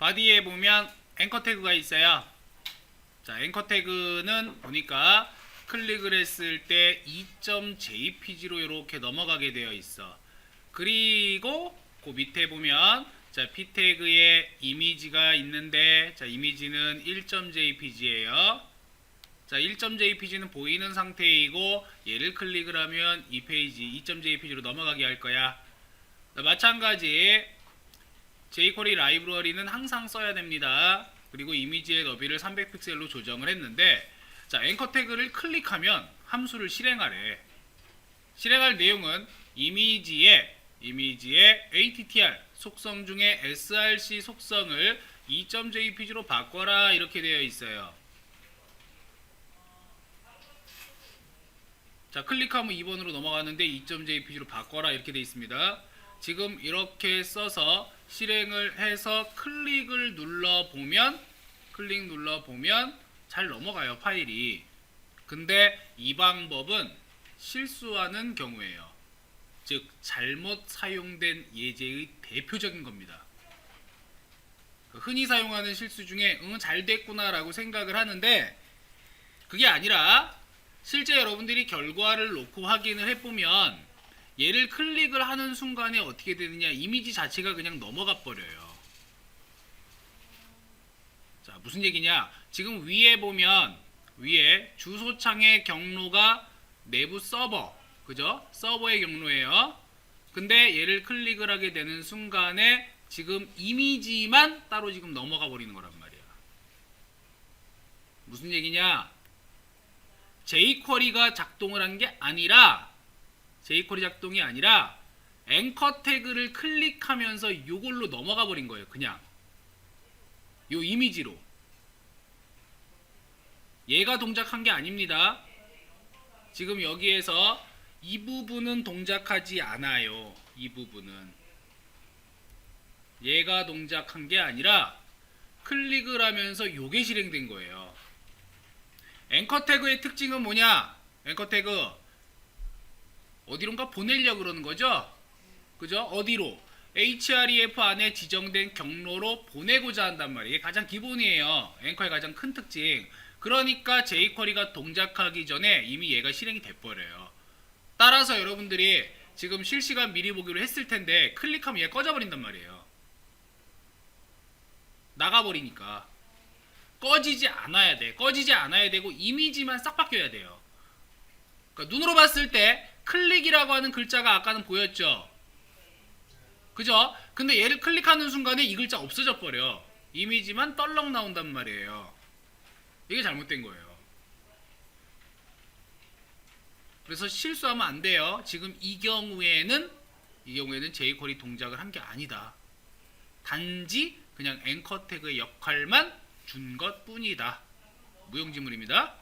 바디에 보면 앵커 태그가 있어요. 자, 앵커 태그는 보니까 클릭을 했을 때 2.jpg로 이렇게 넘어가게 되어 있어. 그리고 그 밑에 보면 자, p 태그에 이미지가 있는데 자, 이미지는 1.jpg예요. 자, 1.jpg는 보이는 상태이고 얘를 클릭을 하면 이 페이지 2.jpg로 넘어가게 할 거야. 자, 마찬가지 jQuery 라이브러리는 항상 써야 됩니다. 그리고 이미지의 너비를 300픽셀로 조정을 했는데 자, 앵커 태그를 클릭하면 함수를 실행하래. 실행할 내용은 이미지의 이미지의 attr 속성 중에 src 속성을 2.jpg로 바꿔라 이렇게 되어 있어요. 자 클릭하면 2번으로 넘어가는데 2.jpg로 바꿔라 이렇게 되어 있습니다. 지금 이렇게 써서 실행을 해서 클릭을 눌러 보면 클릭 눌러 보면 잘 넘어가요 파일이. 근데 이 방법은 실수하는 경우에요. 즉 잘못 사용된 예제의 대표적인 겁니다. 그 흔히 사용하는 실수 중에 응, 잘 됐구나 라고 생각을 하는데 그게 아니라 실제 여러분들이 결과를 놓고 확인을 해보면 얘를 클릭을 하는 순간에 어떻게 되느냐 이미지 자체가 그냥 넘어가 버려요. 자 무슨 얘기냐 지금 위에 보면 위에 주소창의 경로가 내부 서버 그죠 서버의 경로예요. 근데 얘를 클릭을 하게 되는 순간에 지금 이미지만 따로 지금 넘어가 버리는 거란 말이야. 무슨 얘기냐? jQuery가 작동을 한 게 아니라 jQuery 작동이 아니라 앵커 태그를 클릭하면서 이걸로 넘어가 버린 거예요. 그냥 요 이미지로 얘가 동작한 게 아닙니다. 지금 여기에서 이 부분은 동작하지 않아요. 이 부분은 얘가 동작한 게 아니라 클릭을 하면서 요게 실행된 거예요. 앵커 태그의 특징은 뭐냐? 앵커 태그 어디론가 보내려 그러는 거죠? 그죠? 어디로? href 안에 지정된 경로로 보내고자 한단 말이에요. 이게 가장 기본이에요. 앵커의 가장 큰 특징. 그러니까 jQuery가 동작하기 전에 이미 얘가 실행이 돼버려요. 따라서 여러분들이 지금 실시간 미리 보기로 했을 텐데 클릭하면 얘가 꺼져버린단 말이에요. 나가버리니까. 꺼지지 않아야 돼. 꺼지지 않아야 되고 이미지만 싹 바뀌어야 돼요. 그러니까 눈으로 봤을 때 클릭이라고 하는 글자가 아까는 보였죠. 그죠? 근데 얘를 클릭하는 순간에 이 글자 없어져 버려. 이미지만 떨렁 나온단 말이에요. 이게 잘못된 거예요. 그래서 실수하면 안 돼요. 지금 이 경우에는 이 경우에는 jQuery 동작을 한 게 아니다. 단지 그냥 앵커 태그의 역할만 준 것뿐이다. 무용지물입니다.